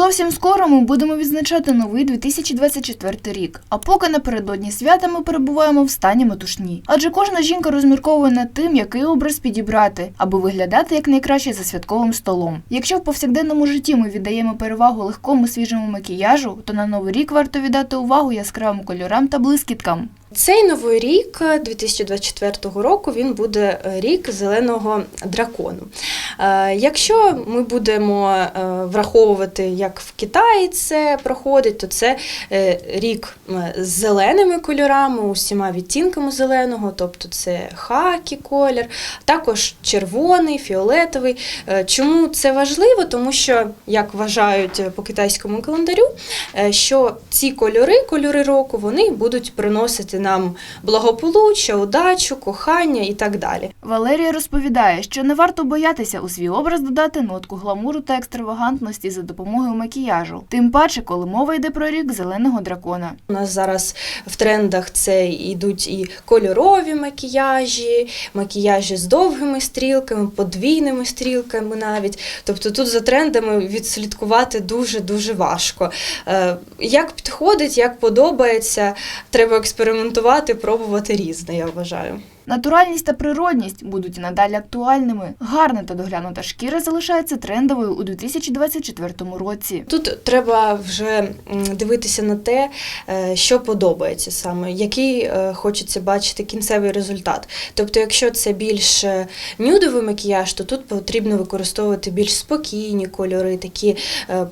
Зовсім скоро ми будемо відзначати новий 2024 рік. А поки напередодні свята ми перебуваємо в стані метушні. Адже кожна жінка розмірковує над тим, який образ підібрати, аби виглядати якнайкраще за святковим столом. Якщо в повсякденному житті ми віддаємо перевагу легкому свіжому макіяжу, то на новий рік варто віддати увагу яскравим кольорам та блискіткам. Цей новий рік е, 2024 року він буде е, рік зеленого дракону. Е, Якщо ми будемо е, враховувати, як в Китаї це проходить, то це е, рік з зеленими кольорами, усіма відтінками зеленого, тобто це хакі колір, також червоний, фіолетовий. Чому це важливо? Тому що, як вважають по китайському календарю, що ці кольори, кольори року, вони будуть приносити нам благополуччя, удачу, кохання і так далі. Валерія розповідає, що не варто боятися у свій образ додати нотку гламуру та екстравагантності за допомогою макіяжу. Тим паче, коли мова йде про рік зеленого дракона. У нас зараз в трендах це йдуть і кольорові макіяжі, макіяжі з довгими стрілками, подвійними стрілками навіть. Тобто тут за трендами відслідкувати дуже-дуже важко. Е, Як підходить, як подобається, треба експериментувати, пробувати різне, я вважаю. Натуральність та природність будуть і надалі актуальними. Гарна та доглянута шкіра залишається трендовою у 2024 році. Тут треба вже дивитися на те, е, що подобається саме, який е, хочеться бачити кінцевий результат. Тобто, якщо це більш е, нюдовий макіяж, то тут потрібно використовувати більш спокійні кольори, такі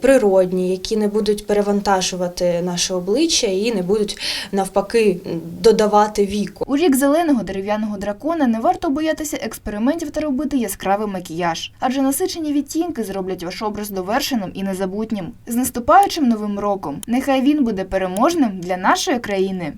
природні, які не будуть перевантажувати наше обличчя і не будуть навпаки додавати віку. У рік зеленого дерев'яного дракона не варто боятися експериментів та робити яскравий макіяж, адже насичені відтінки зроблять ваш образ довершеним і незабутнім. З наступаючим новим роком! Нехай він буде переможним для нашої країни.